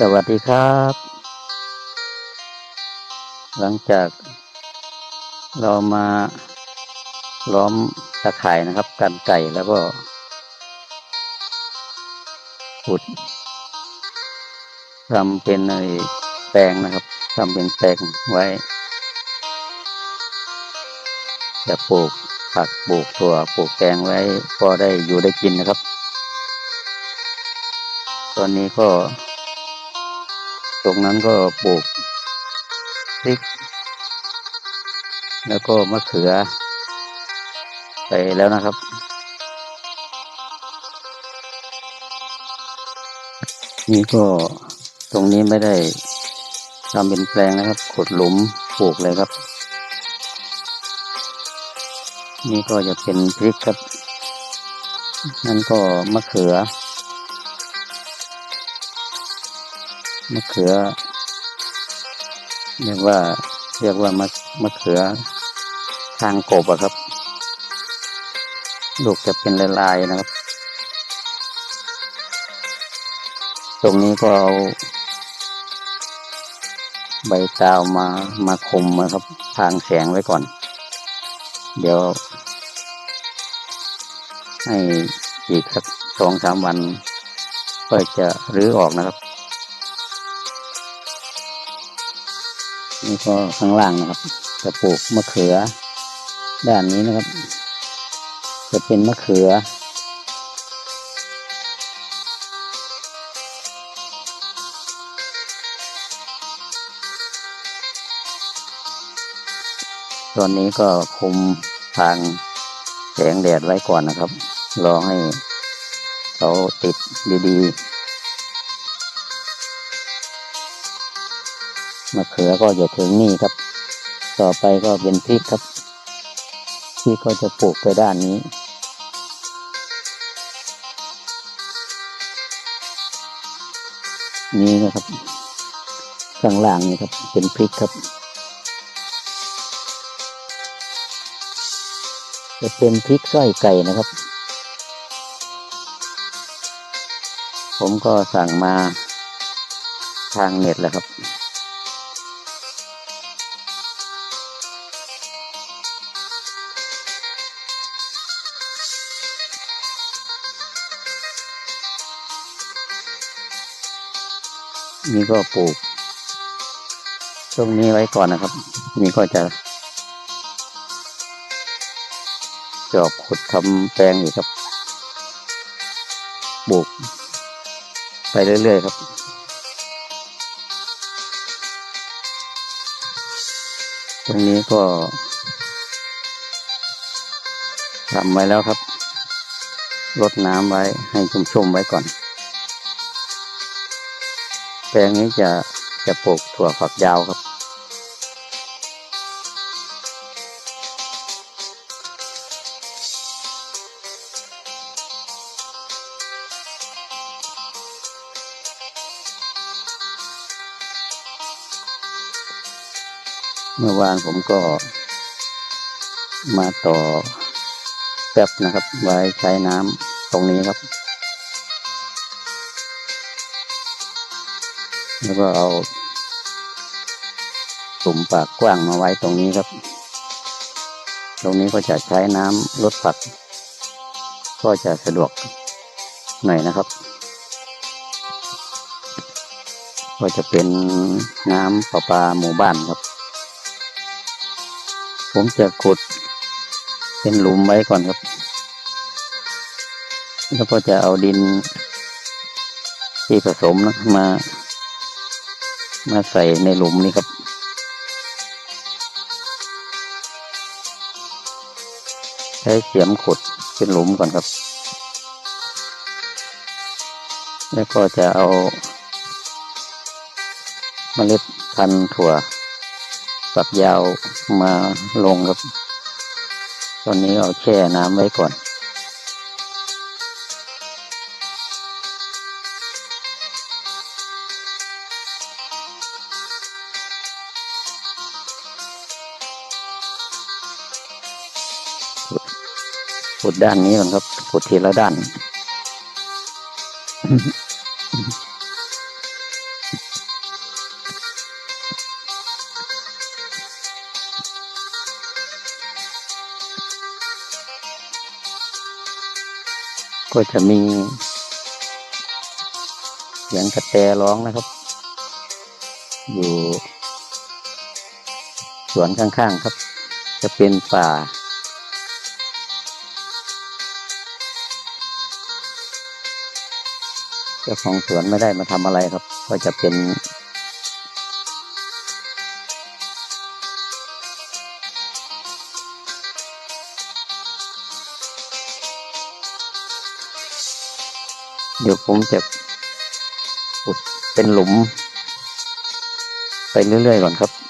สวัสดีครับ หลังจากเรามาล้อมตะข่ายนะครับกันไก่แล้วก็ขุดทำเป็นไอ้แปลงนะครับทำเป็นแปลงไว้ จะปลูกผักปลูกถั่วปลูกแตงไว้ พอได้อยู่ได้กินนะครับ ตอนนี้ก็ ตรงนั้นก็ปลูกพริก แล้วก็มะเขือ ไปแล้วนะครับ นี่ก็ตรงนี้ไม่ได้ทำเป็นแปลงนะครับขุดหลุมปลูกเลยครับ นี่ก็จะเป็นพริกครับ นั่นก็มะเขือ มะเขือ เรียกว่า เรียกว่ามะมะเขือ ทางกบอะครับ ลูกจะเป็นลายๆนะครับ ตรงนี้ก็เอาใบตาวมามาคลุมนะครับ ทางแสงไว้ก่อน เดี๋ยว ให้อีกสักสองสามวัน ก็จะรื้อออกนะครับ นี่ก็ข้างล่างนะครับ จะปลูกมะเขือ ด้านนี้นะครับ จะเป็นมะเขือ ตอนนี้ก็คุมทางแสงแดดไว้ก่อนนะครับ รอให้เขาติดดีๆ มะเขือก็จะถึงนี่ครับ ต่อไปก็เป็นพริกครับพริกก็จะปลูกไปด้านนี้นี่นะครับข้างล่างนี่ครับ เป็นพริกครับ จะเป็นพริกส้อยไก่นะครับ ผมก็สั่งมาทางเน็ตแหละครับ นี่ก็ปลูกตรงนี้ไว้ก่อนนะครับ นี่ก็จะจอบขุดทำแปลงอยู่ครับปลูกไปเรื่อย ๆ ครับ ตรงนี้ก็ทำไว้แล้วครับรดน้ำไว้ให้ชุ่มๆไว้ก่อน ลงนี้จะจะปลูกถั่วฝักยาวครับ เมื่อวานผมก็มาต่อแป๊บนะครับ ไว้ใช้น้ำตรงนี้ครับ แล้วก็เอาตุ่มปากกว้างมาไว้ตรงนี้ครับ ตรงนี้ก็จะใช้น้ำลดผัก ก็จะสะดวกหน่อยนะครับ ก็จะเป็นน้ำประปาหมู่บ้านครับ ผมจะขุดเป็นหลุมไว้ก่อนครับ แล้วก็จะเอาดินที่ผสมนะมา มาใส่ในหลุมนี้ครับ ใช้เสียมขุดเป็นหลุมก่อนครับ แล้วก็จะเอาเมล็ดพันธุ์ถั่วฝักยาวมาลงครับ ตอนนี้เอาแช่น้ำไว้ก่อน ขุดด้านนี้ก่นครับขุดทีละด้าน ก็จะมี เสียงกระแตร้องนะครับ อยู่ สวนข้างๆครับ จะเป็นป่า เจ้าของสวนไม่ได้มาทำอะไรครับ ก็จะเป็น เดี๋ยวผมจะอุดเป็นหลุม ไปเรื่อยๆก่อนครับ